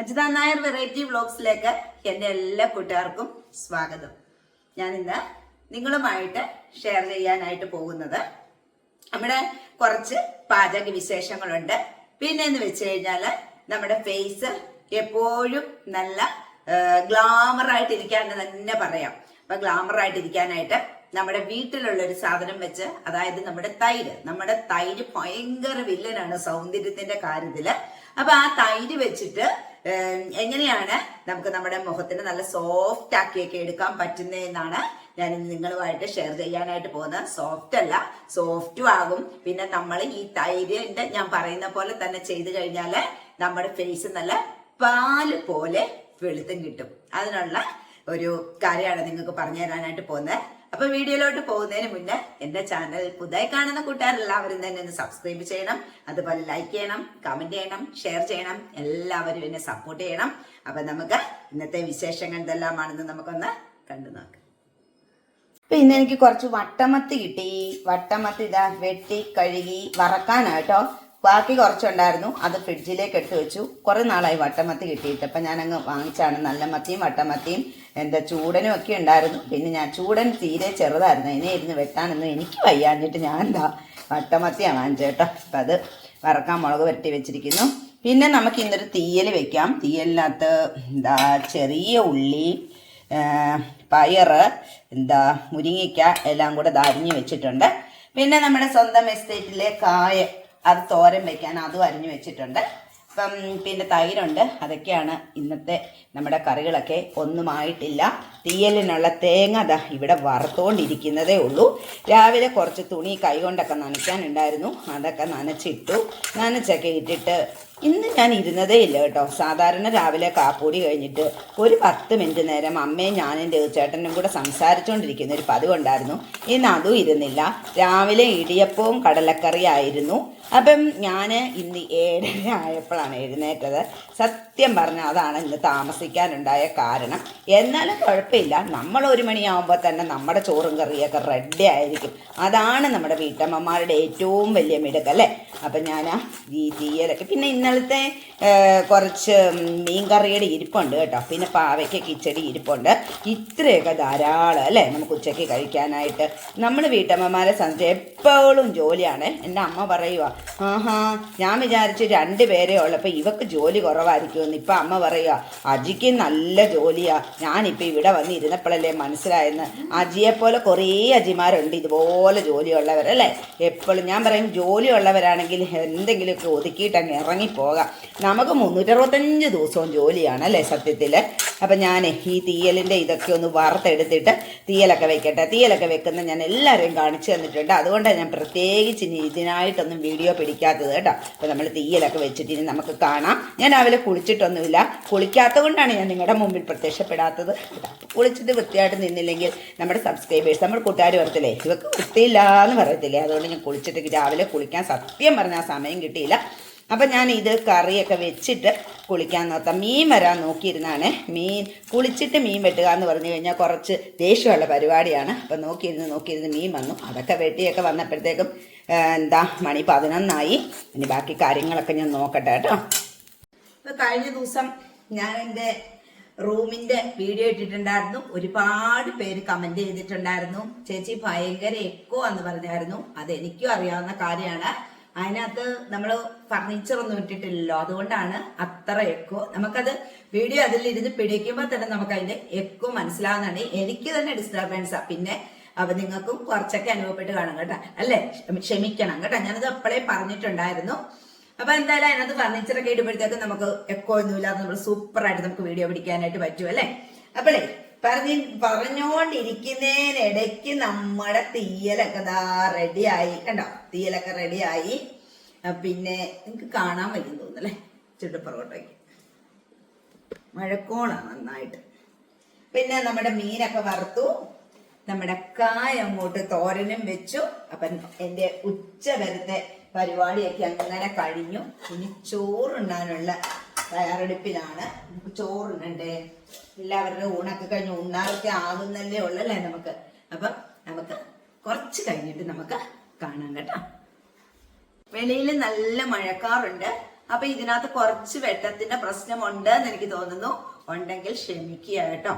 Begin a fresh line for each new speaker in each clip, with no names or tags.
Ajitha Nair variety വ്ളോഗ്സിലേക്ക് എന്റെ എല്ലാ കൂട്ടുകാർക്കും സ്വാഗതം. ഞാൻ ഇന്ന് നിങ്ങളുമായിട്ട് ഷെയർ ചെയ്യാനായിട്ട് പോകുന്നത്. നമ്മുടെ കുറച്ച് പാചക വിശേഷങ്ങളുണ്ട്. പിന്നെ എന്ന് വെച്ച് കഴിഞ്ഞാൽ നമ്മുടെ ഫേസ് എപ്പോഴും നല്ല ഗ്ലാമർ ആയിട്ട് തന്നെ പറയാം. അപ്പൊ ഗ്ലാമർ ആയിട്ട് ഇരിക്കാനായിട്ട് നമ്മുടെ വീട്ടിലുള്ള ഒരു സാധനം വെച്ച് അതായത് നമ്മുടെ തൈര്. നമ്മുടെ തൈര് ഭയങ്കര വില്ലനാണ് സൗന്ദര്യത്തിന്റെ കാര്യത്തിൽ. അപ്പൊ ആ തൈര് വെച്ചിട്ട് എങ്ങനെയാണ് നമുക്ക് നമ്മുടെ മുഖത്തിന് നല്ല സോഫ്റ്റ് ആക്കിയൊക്കെ എടുക്കാൻ പറ്റുന്നതെന്നാണ് ഞാൻ നിങ്ങളുമായിട്ട് ഷെയർ ചെയ്യാനായിട്ട് പോകുന്നത്. സോഫ്റ്റ് അല്ല സോഫ്റ്റും ആകും. പിന്നെ നമ്മൾ ഈ തൈരിന്റെ ഞാൻ പറയുന്ന പോലെ തന്നെ ചെയ്തു കഴിഞ്ഞാൽ നമ്മുടെ ഫേസ് നല്ല പാൽ പോലെ വെളുത്തും കിട്ടും. അതിനുള്ള ഒരു കാര്യമാണ് നിങ്ങൾക്ക് പറഞ്ഞു തരാനായിട്ട് പോകുന്നത്. അപ്പൊ വീഡിയോയിലോട്ട് പോകുന്നതിന് മുന്നേ എന്റെ ചാനൽ പുതുതായി കാണുന്ന കൂട്ടുകാരെല്ലാവരും തന്നെ ഒന്ന് സബ്സ്ക്രൈബ് ചെയ്യണം. അതുപോലെ ലൈക്ക് ചെയ്യണം കമന്റ് ചെയ്യണം ഷെയർ ചെയ്യണം. എല്ലാവരും എന്നെ സപ്പോർട്ട് ചെയ്യണം. അപ്പൊ നമുക്ക് ഇന്നത്തെ വിശേഷങ്ങൾ എന്തെല്ലാമാണെന്ന് നമുക്കൊന്ന് കണ്ടു നോക്കാം. അപ്പൊ ഇന്ന് എനിക്ക് കുറച്ച് വട്ടമത്തി കിട്ടി. വട്ടമത്തി ഇതാ വെട്ടി കഴുകി വറക്കാനാട്ടോ ബാക്കി കുറച്ചുണ്ടായിരുന്നു. അത് ഫ്രിഡ്ജിലേക്ക് എടുത്തു വെച്ചു. കുറെ നാളായി വട്ടമത്തി കിട്ടിയിട്ട്. അപ്പൊ ഞാൻ അങ്ങ് വാങ്ങിച്ചാണ്. നല്ല മത്തിയും വട്ടമത്തിയും. എന്താ ചൂടനും ഒക്കെ ഉണ്ടായിരുന്നു. പിന്നെ ഞാൻ ചൂടൻ തീരെ ചെറുതായിരുന്നു. അതിനെ ഇരുന്ന് വെട്ടാനൊന്നും എനിക്ക് വയ്യാഞ്ഞിട്ട് ഞാൻ എന്താ വട്ടമത്തിയാണ് വാങ്ങിച്ചേട്ടോ അപ്പം അത് വറക്കാൻ മുളക് വരട്ടി വെച്ചിരിക്കുന്നു. പിന്നെ നമുക്ക് ഇന്നൊരു തീയൽ വെക്കാം. തീയലിനകത്ത് എന്താ ചെറിയ ഉള്ളി പയറ് എന്താ മുരിങ്ങയ്ക്ക എല്ലാം കൂടെ അരിഞ്ഞ് വെച്ചിട്ടുണ്ട്. പിന്നെ നമ്മുടെ സ്വന്തം എസ്റ്റേറ്റിലെ കായ അത് തോരൻ വെക്കാൻ അതും അരിഞ്ഞു വെച്ചിട്ടുണ്ട്. അപ്പം പിന്നെ തൈരുണ്ട്. അതൊക്കെയാണ് ഇന്നത്തെ നമ്മുടെ കറികളൊക്കെ. ഒന്നുമായിട്ടില്ല. തീയലിനുള്ള തേങ്ങ അതാ ഇവിടെ വറുത്തുകൊണ്ടിരിക്കുന്നതേ ഉള്ളൂ. രാവിലെ കുറച്ച് തുണി കൈകൊണ്ടൊക്കെ നനയ്ക്കാനുണ്ടായിരുന്നു. അതൊക്കെ നനച്ചിട്ടു. നനച്ചൊക്കെ ഇട്ടിട്ട് ഇന്ന് ഞാൻ ഇരുന്നതേ ഇല്ല കേട്ടോ. സാധാരണ രാവിലെ കാപ്പൂടി കഴിഞ്ഞിട്ട് ഒരു പത്ത് മിനിറ്റ് നേരം അമ്മയും ഞാനും ചേട്ടനും കൂടെ സംസാരിച്ചുകൊണ്ടിരിക്കുന്ന ഒരു പതിവുണ്ടായിരുന്നു ഇന്ന് അതും ഇരുന്നില്ല. രാവിലെ ഇടിയപ്പവും കടലക്കറിയായിരുന്നു. അപ്പം ഞാൻ ഇന്ന് ഏഴര ആയപ്പോഴാണ് എഴുന്നേറ്റത്. സത്യം പറഞ്ഞാൽ അതാണ് ഇന്ന് താമസിക്കാനുണ്ടായ കാരണം. എന്നാലും കുഴപ്പമില്ല. നമ്മൾ ഒരു മണിയാവുമ്പോൾ തന്നെ നമ്മുടെ ചോറും കറിയൊക്കെ റെഡി ആയിരിക്കും. അതാണ് നമ്മുടെ വീട്ടമ്മമാരുടെ ഏറ്റവും വലിയ മിടുക്കല്ലേ അപ്പം ഞാൻ ഈ തീയലൊക്കെ പിന്നെ ഇന്നലത്തെ കുറച്ച് മീൻ കറിയുടെ ഇരിപ്പുണ്ട് കേട്ടോ. പിന്നെ പാവയ്ക്ക കിച്ചടി ഇരിപ്പുണ്ട്. ഇത്രയൊക്കെ ധാരാളം അല്ലേ നമുക്ക് ഉച്ചയ്ക്ക് കഴിക്കാനായിട്ട്. നമ്മൾ വീട്ടമ്മമാരെ സംബന്ധിച്ച് എപ്പോഴും ജോലിയാണ്. എന്റെ അമ്മ പറയുക ആഹാ ഞാൻ വിചാരിച്ച് രണ്ട് പേരേ ഉള്ളപ്പോൾ ഇവക്ക് ജോലി കുറവായിരിക്കുമെന്ന് ഇപ്പം അമ്മ പറയുക അജിക്ക് നല്ല ജോലിയാണ് ഞാനിപ്പോൾ ഇവിടെ വന്ന് ഇരുന്നപ്പോഴല്ലേ മനസ്സിലായെന്ന്. അജിയെപ്പോലെ കുറേ അജിമാരുണ്ട് ഇതുപോലെ ജോലിയുള്ളവരല്ലേ. എപ്പോഴും ഞാൻ പറയും ജോലിയുള്ളവരാണെങ്കിൽ എന്തെങ്കിലുമൊക്കെ ഒതുക്കിയിട്ട് അങ്ങ് ഇറങ്ങിപ്പോകാം നമുക്ക് മുന്നൂറ്ററുപത്തഞ്ച് ദിവസവും ജോലിയാണ് അല്ലേ സത്യത്തിൽ അപ്പം ഞാൻ ഈ തീയലിന്റെ ഇതൊക്കെ ഒന്ന് വറുത്തെടുത്തിട്ട് തീയലൊക്കെ വെക്കട്ടെ. തീയലൊക്കെ വെക്കുന്ന ഞാൻ എല്ലാവരെയും കാണിച്ചു തന്നിട്ടുണ്ട്. അതുകൊണ്ടാണ് ഞാൻ പ്രത്യേകിച്ച് ഇനി ഇതിനായിട്ടൊന്നും വീഡിയോ പിടിക്കാത്തത് കേട്ടോ. അപ്പോൾ നമ്മൾ തീയലൊക്കെ വെച്ചിട്ട് ഇനി നമുക്ക് കാണാം. ഞാൻ രാവിലെ കുളിച്ചിട്ടൊന്നുമില്ല. കുളിക്കാത്തത് കൊണ്ടാണ് ഞാൻ നിങ്ങളുടെ മുമ്പിൽ പ്രത്യക്ഷപ്പെടാത്തത്. കുളിച്ചിട്ട് വൃത്തിയായിട്ട് നിന്നില്ലെങ്കിൽ നമ്മുടെ സബ്സ്ക്രൈബേഴ്സ് നമ്മുടെ കൂട്ടുകാർ വരത്തില്ലേ? ഇവർക്ക് വൃത്തിയില്ല എന്ന് പറയത്തില്ലേ? അതുകൊണ്ട് ഞാൻ കുളിച്ചിട്ട് രാവിലെ കുളിക്കാൻ സത്യം പറഞ്ഞാൽ സമയം കിട്ടിയില്ല. അപ്പം ഞാൻ ഇത് കറിയൊക്കെ വെച്ചിട്ട് കുളിക്കാൻ നോക്കാം. മീൻ വരാൻ നോക്കിയിരുന്നാണ്. മീൻ കുളിച്ചിട്ട് മീൻ വെട്ടുക എന്ന് പറഞ്ഞു കഴിഞ്ഞാൽ കുറച്ച് ദേഷ്യമുള്ള പരിപാടിയാണ്. അപ്പം നോക്കിയിരുന്ന് നോക്കിയിരുന്ന് മീൻ വന്നു. അതൊക്കെ വെട്ടിയൊക്കെ വന്നപ്പോഴത്തേക്കും എന്താ മണി പതിനൊന്നായി. ഇനി ബാക്കി കാര്യങ്ങളൊക്കെ ഞാൻ നോക്കട്ടെ കേട്ടോ. കഴിഞ്ഞ ദിവസം ഞാൻ എന്റെ റൂമിന്റെ വീഡിയോ ഇട്ടിട്ടുണ്ടായിരുന്നു. ഒരുപാട് പേര് കമന്റ് ചെയ്തിട്ടുണ്ടായിരുന്നു. ചേച്ചി ഭയങ്കര എക്കോ എന്ന് പറഞ്ഞായിരുന്നു. അത് എനിക്കും അറിയാവുന്ന കാര്യമാണ്. അതിനകത്ത് നമ്മൾ ഫർണിച്ചർ ഒന്നും ഇട്ടിട്ടില്ലല്ലോ. അതുകൊണ്ടാണ് അത്ര എക്കോ നമുക്കത് വീഡിയോ അതിലിരുന്ന് പിടിക്കുമ്പോൾ തന്നെ നമുക്ക് അതിന്റെ എക്കോ മനസ്സിലാവുന്നതാണ്. എനിക്ക് തന്നെ ഡിസ്റ്റർബൻസ് ആ. പിന്നെ അപ്പൊ നിങ്ങൾക്കും കുറച്ചൊക്കെ അനുഭവപ്പെട്ട് കാണും കേട്ടോ. അല്ലേ? ക്ഷമിക്കണം കേട്ടോ. ഞാനത് അപ്പോഴേ പറഞ്ഞിട്ടുണ്ടായിരുന്നു. അപ്പൊ എന്തായാലും അതിനകത്ത് ഫർണിച്ചറൊക്കെ ഇടുമ്പോഴത്തേക്കും നമുക്ക് എക്കോ ഒന്നുമില്ലാതെ നമ്മൾ സൂപ്പറായിട്ട് നമുക്ക് വീഡിയോ പിടിക്കാനായിട്ട് പറ്റും അല്ലേ? അപ്പോഴേ പറഞ്ഞ് പറഞ്ഞുകൊണ്ടിരിക്കുന്നതിനിടയ്ക്ക് നമ്മുടെ തീയലൊക്കെ ദാ റെഡിയായി കണ്ടോ? തീയലൊക്കെ റെഡിയായി പിന്നെ നിങ്ങൾക്ക് കാണാൻ പറ്റും തോന്നുന്നല്ലേ? ചുട്ടുപുറകോട്ടേക്ക് മഴക്കോളാണ് നന്നായിട്ട്. പിന്നെ നമ്മുടെ മീനൊക്കെ വറുത്തു. നമ്മുടെ കായ അങ്ങോട്ട് തോരനും വെച്ചു. അപ്പം എന്റെ ഉച്ച വരത്തെ പരിപാടിയൊക്കെ അങ്ങനെ കഴിഞ്ഞു. ഇനി ചോറുണ്ണാനുള്ള തയ്യാറെടുപ്പിലാണ്. നമുക്ക് ചോറുണ്ട് എല്ലാവരുടെ ഊണൊക്കെ കഴിഞ്ഞ് ഉണ്ണാറൊക്കെ ആകുന്നല്ലേ ഉള്ളല്ലേ നമുക്ക്? അപ്പം നമുക്ക് കുറച്ച് കഴിഞ്ഞിട്ട് നമുക്ക് കാണാം കേട്ടോ. വെളിയിൽ നല്ല മഴക്കാറുണ്ട്. അപ്പൊ ഇതിനകത്ത് കുറച്ച് വെട്ടത്തിന്റെ പ്രശ്നമുണ്ട് എന്ന് എനിക്ക് തോന്നുന്നു. ഉണ്ടെങ്കിൽ ക്ഷമിക്കുക കേട്ടോ.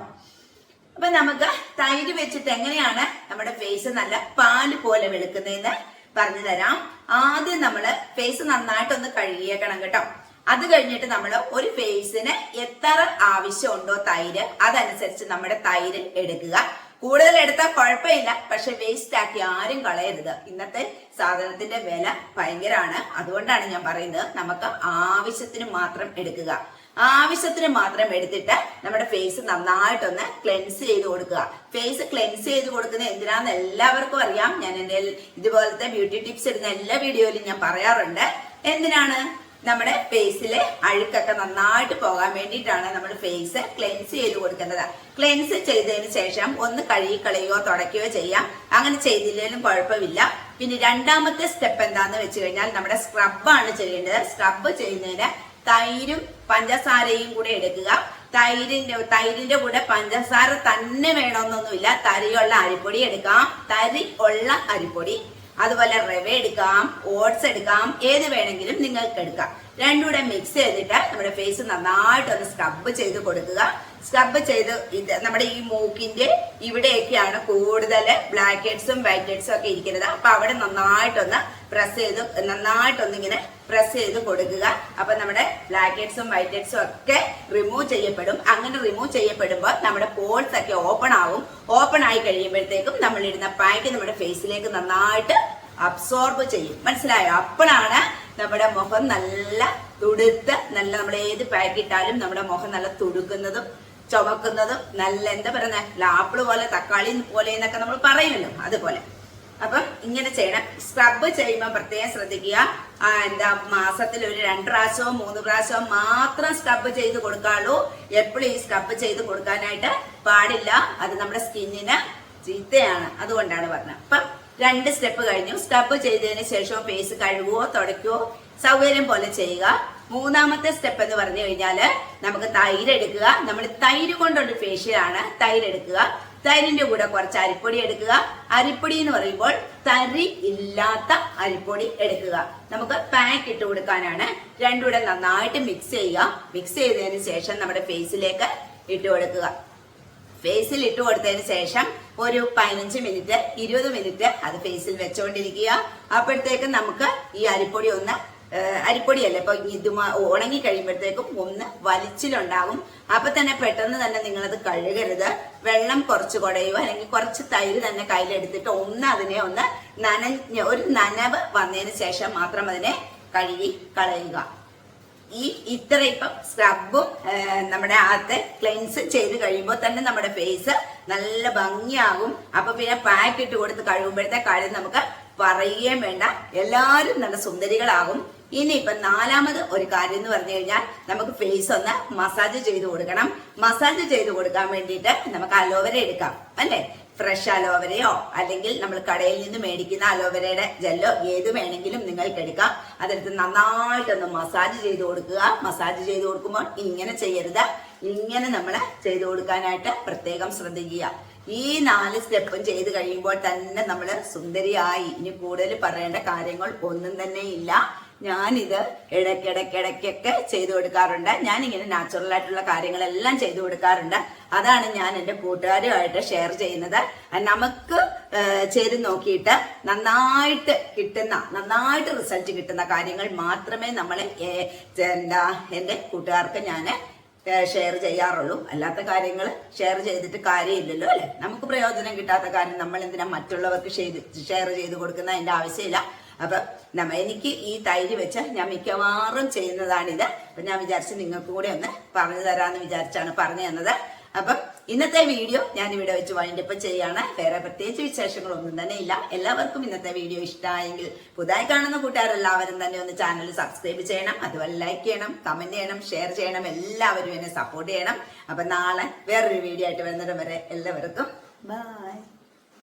അപ്പൊ നമുക്ക് തൈര് വെച്ചിട്ട് എങ്ങനെയാണ് നമ്മുടെ ഫേസ് നല്ല പാൽ പോലെ വെളുക്കുന്നതെന്ന് പറഞ്ഞു തരാം. ആദ്യം നമ്മൾ ഫേസ് നന്നായിട്ടൊന്ന് കഴുകിയേക്കണം കേട്ടോ. അത് കഴിഞ്ഞിട്ട് നമ്മൾ ഒരു ഫേസിന് എത്ര ആവശ്യമുണ്ടോ തൈര് അതനുസരിച്ച് നമ്മുടെ തൈര് എടുക്കുക. കൂടുതൽ എടുത്താൽ കുഴപ്പമില്ല പക്ഷെ വേസ്റ്റ് ആക്കി ആരും കളയരുത്. ഇന്നത്തെ സാധനത്തിന്റെ വില ഭയങ്കരമാണ് അതുകൊണ്ടാണ് ഞാൻ പറയുന്നത് നമുക്ക് ആവശ്യത്തിന് മാത്രം എടുക്കുക. ആവശ്യത്തിന് മാത്രം എടുത്തിട്ട് നമ്മുടെ ഫേസ് നന്നായിട്ടൊന്ന് ക്ലെൻസ് ചെയ്ത് കൊടുക്കുക. ഫേസ് ക്ലെൻസ് ചെയ്ത് കൊടുക്കുന്നത് എന്തിനാന്ന് എല്ലാവർക്കും അറിയാം. ഞാൻ എന്റെ ഇതുപോലത്തെ ബ്യൂട്ടി ടിപ്സ് ഇടുന്ന എല്ലാ വീഡിയോയിലും ഞാൻ പറയാറുണ്ട്. എന്തിനാണ്? നമ്മുടെ ഫേസിലെ അഴുക്കൊക്കെ നന്നായിട്ട് പോകാൻ വേണ്ടിയിട്ടാണ് നമ്മൾ ഫേസ് ക്ലെൻസ് ചെയ്ത് കൊടുക്കുന്നത്. ക്ലെൻസ് ചെയ്തതിന് ശേഷം ഒന്ന് കഴുകി കളയുകയോ തുടയ്ക്കുകയോ ചെയ്യാം. അങ്ങനെ ചെയ്തില്ലെങ്കിലും കുഴപ്പമില്ല. പിന്നെ രണ്ടാമത്തെ സ്റ്റെപ്പ് എന്താന്ന് വെച്ച് കഴിഞ്ഞാൽ നമ്മുടെ സ്ക്രബാണ് ചെയ്യേണ്ടത്. സ്ക്രബ് ചെയ്യുന്നതിന് തൈരും പഞ്ചസാരയും കൂടെ എടുക്കുക. തൈരിന്റെ തൈരിന്റെ കൂടെ പഞ്ചസാര തന്നെ വേണമെന്നൊന്നുമില്ല. തരിയുള്ള അരിപ്പൊടി എടുക്കാം. തരി ഉള്ള അരിപ്പൊടി അതുപോലെ റവ എടുക്കാം ഓട്സ് എടുക്കാം ഏത് വേണമെങ്കിലും നിങ്ങൾക്ക് എടുക്കാം. രണ്ടും കൂടെ മിക്സ് ചെയ്തിട്ട് നമ്മുടെ ഫേസ് നന്നായിട്ട് ഒന്ന് സ്ക്രബ് ചെയ്ത് കൊടുക്കുക. സ്ക്രബ് ചെയ്ത് ഇത് നമ്മുടെ ഈ മൂക്കിന്റെ ഇവിടെയൊക്കെയാണ് കൂടുതൽ ബ്ലാക്ക് ഹെഡ്സും വൈറ്റ് ഹെഡ്സും ഒക്കെ ഇരിക്കുന്നത്. അപ്പൊ അവിടെ നന്നായിട്ടൊന്ന് പ്രസ് ചെയ്ത് നന്നായിട്ടൊന്ന് ഇങ്ങനെ പ്രസ് ചെയ്ത് കൊടുക്കുക. അപ്പൊ നമ്മുടെ ബ്ലാക്ക് ഹെഡ്സും വൈറ്റ് ഹെഡ്സും ഒക്കെ റിമൂവ് ചെയ്യപ്പെടും. അങ്ങനെ റിമൂവ് ചെയ്യപ്പെടുമ്പോൾ നമ്മുടെ പോൾസ് ഒക്കെ ഓപ്പൺ ആവും. ഓപ്പൺ ആയി കഴിയുമ്പോഴത്തേക്കും നമ്മളിടുന്ന പാക്ക് നമ്മുടെ ഫേസിലേക്ക് നന്നായിട്ട് അബ്സോർബ് ചെയ്യും. മനസ്സിലായോ? അപ്പോഴാണ് നമ്മുടെ മുഖം നല്ല തുടുത്ത് നല്ല നമ്മൾ ഏത് പാക്ക് ഇട്ടാലും നമ്മുടെ മുഖം നല്ല തുടുക്കുന്നതും ചുമക്കുന്നതും നല്ല എന്താ പറയുന്നത് ആപ്പിൾ പോലെ തക്കാളി പോലെ എന്നൊക്കെ നമ്മൾ പറയുമല്ലോ അതുപോലെ. അപ്പം ഇങ്ങനെ ചെയ്യണം. സ്ക്രബ് ചെയ്യുമ്പോൾ പ്രത്യേകം ശ്രദ്ധിക്കുക. എന്താ മാസത്തിൽ ഒരു രണ്ട് പ്രാവശ്യമോ മൂന്ന് പ്രാവശ്യമോ മാത്രം സ്ക്രബ് ചെയ്ത് കൊടുക്കാള്ളൂ എപ്പോഴും ഈ സ്ക്രബ് ചെയ്ത് കൊടുക്കാനായിട്ട് പാടില്ല. അത് നമ്മുടെ സ്കിന്നിന് ചീത്തയാണ്. അതുകൊണ്ടാണ് പറഞ്ഞത്. അപ്പം രണ്ട് സ്റ്റെപ്പ് കഴിഞ്ഞു. സ്റ്റെപ്പ് ചെയ്തതിന് ശേഷം ഫേസ് കഴുകുവോ തുടയ്ക്കുവോ സൗകര്യം പോലെ ചെയ്യുക. മൂന്നാമത്തെ സ്റ്റെപ്പ് എന്ന് പറഞ്ഞു കഴിഞ്ഞാൽ നമുക്ക് തൈര് എടുക്കുക. നമ്മൾ തൈര് കൊണ്ടുള്ള ഫേഷ്യലാണ് തൈര് എടുക്കുക. തൈരിന്റെ കൂടെ കുറച്ച് അരിപ്പൊടി എടുക്കുക. അരിപ്പൊടി എന്ന് പറയുമ്പോൾ തരി ഇല്ലാത്ത അരിപ്പൊടി എടുക്കുക. നമുക്ക് പാക്ക് ഇട്ട് കൊടുക്കാനാണ്. രണ്ടുകൂടെ നന്നായിട്ട് മിക്സ് ചെയ്യുക. മിക്സ് ചെയ്തതിന് ശേഷം നമ്മുടെ ഫേസിലേക്ക് ഇട്ട് കൊടുക്കുക. ഫേസിൽ ഇട്ട് കൊടുത്തതിന് ശേഷം ഒരു പതിനഞ്ച് മിനിറ്റ് ഇരുപത് മിനിറ്റ് അത് ഫേസിൽ വെച്ചുകൊണ്ടിരിക്കുക അപ്പോഴത്തേക്കും നമുക്ക് ഈ അരിപ്പൊടി ഒന്ന് അരിപ്പൊടിയല്ല ഇപ്പൊ ഇത് ഉണങ്ങി കഴിയുമ്പോഴത്തേക്കും ഒന്ന് വലിച്ചിലുണ്ടാകും അപ്പൊ തന്നെ പെട്ടെന്ന് തന്നെ നിങ്ങളത് കഴുകരുത്. വെള്ളം കുറച്ച് കുടയോ അല്ലെങ്കിൽ കുറച്ച് തൈര് തന്നെ കയ്യിലെടുത്തിട്ട് ഒന്ന് അതിനെ ഒന്ന് നന ഒരു നനവ് വന്നതിന് ശേഷം മാത്രം അതിനെ കഴുകി കളയുക. ഈ ഇത്ര ഇപ്പം സ്ക്രബും നമ്മുടെ ആദ്യത്തെ ക്ലെൻസ് ചെയ്ത് കഴിയുമ്പോൾ തന്നെ നമ്മുടെ ഫേസ് നല്ല ഭംഗിയാകും. അപ്പൊ പിന്നെ പാക്ക് ഇട്ട് കൊടുത്ത് കഴുകുമ്പോഴത്തെ കാര്യം നമുക്ക് പറയുകയും വേണ്ട. എല്ലാവരും നല്ല സുന്ദരികളാകും. ഇനി ഇപ്പൊ നാലാമത് ഒരു കാര്യം എന്ന് പറഞ്ഞു കഴിഞ്ഞാൽ നമുക്ക് ഫേസ് ഒന്ന് മസാജ് ചെയ്ത് കൊടുക്കണം. മസാജ് ചെയ്ത് കൊടുക്കാൻ വേണ്ടിയിട്ട് നമുക്ക് അലോവേര എടുക്കാം. അല്ലേ? ഫ്രഷ് അലോവരയോ അല്ലെങ്കിൽ നമ്മൾ കടയിൽ നിന്ന് മേടിക്കുന്ന അലോവരയുടെ ജെല്ലോ ഏത് വേണമെങ്കിലും നിങ്ങൾക്ക് എടുക്കാം. അതെടുത്ത് നന്നായിട്ടൊന്ന് മസാജ് ചെയ്ത് കൊടുക്കുക. മസാജ് ചെയ്ത് കൊടുക്കുമ്പോൾ ഇങ്ങനെ ചെയ്യരുത്. ഇങ്ങനെ നമ്മൾ ചെയ്ത് കൊടുക്കാനായിട്ട് പ്രത്യേകം ശ്രദ്ധിക്കുക. ഈ നാല് സ്റ്റെപ്പും ചെയ്ത് കഴിയുമ്പോൾ തന്നെ നമ്മൾ സുന്ദരിയായി. ഇനി കൂടുതൽ പറയേണ്ട കാര്യങ്ങൾ ഒന്നും തന്നെ ഇല്ല. ഞാനിത് ഇടയ്ക്കിടയ്ക്കിടയ്ക്കൊക്കെ ചെയ്തു കൊടുക്കാറുണ്ട്. ഞാനിങ്ങനെ നാച്ചുറൽ ആയിട്ടുള്ള കാര്യങ്ങളെല്ലാം ചെയ്തു കൊടുക്കാറുണ്ട്. അതാണ് ഞാൻ എന്റെ കൂട്ടുകാരുമായിട്ട് ഷെയർ ചെയ്യുന്നത്. നമുക്ക് ചെയ്ത് നോക്കിയിട്ട് നന്നായിട്ട് കിട്ടുന്ന നന്നായിട്ട് റിസൾട്ട് കിട്ടുന്ന കാര്യങ്ങൾ മാത്രമേ നമ്മൾ എന്താ എന്റെ കൂട്ടുകാർക്ക് ഞാൻ ഷെയർ ചെയ്യാറുള്ളൂ. അല്ലാത്ത കാര്യങ്ങൾ ഷെയർ ചെയ്തിട്ട് കാര്യമില്ലല്ലോ അല്ലെ? നമുക്ക് പ്രയോജനം കിട്ടാത്ത കാര്യം നമ്മൾ എന്തിനാ മറ്റുള്ളവർക്ക് ഷെയർ ചെയ്ത് കൊടുക്കുന്ന അതിന്റെ ആവശ്യമില്ല. അപ്പൊ നമ്മ എനിക്ക് ഈ തൈര് വെച്ച് ഞാൻ മിക്കവാറും ചെയ്യുന്നതാണിത്. അപ്പൊ ഞാൻ വിചാരിച്ച് നിങ്ങൾക്ക് കൂടെ ഒന്ന് പറഞ്ഞു തരാമെന്ന് വിചാരിച്ചാണ് പറഞ്ഞു തന്നത്. അപ്പം ഇന്നത്തെ വീഡിയോ ഞാൻ ഇവിടെ വെച്ച് വൈൻഡപ്പ് ചെയ്യാണ്. വേറെ പ്രത്യേകിച്ച് വിശേഷങ്ങളൊന്നും തന്നെ ഇല്ല. എല്ലാവർക്കും ഇന്നത്തെ വീഡിയോ ഇഷ്ടമായെങ്കിൽ പുതുതായി കാണുന്ന കൂട്ടുകാരെല്ലാവരും തന്നെ ഒന്ന് ചാനൽ സബ്സ്ക്രൈബ് ചെയ്യണം. അതുപോലെ ലൈക്ക് ചെയ്യണം കമന്റ് ചെയ്യണം ഷെയർ ചെയ്യണം. എല്ലാവരും എന്നെ സപ്പോർട്ട് ചെയ്യണം. അപ്പൊ നാളെ വേറൊരു വീഡിയോ ആയിട്ട് വരുന്നിടം വരെ എല്ലാവർക്കും ബൈ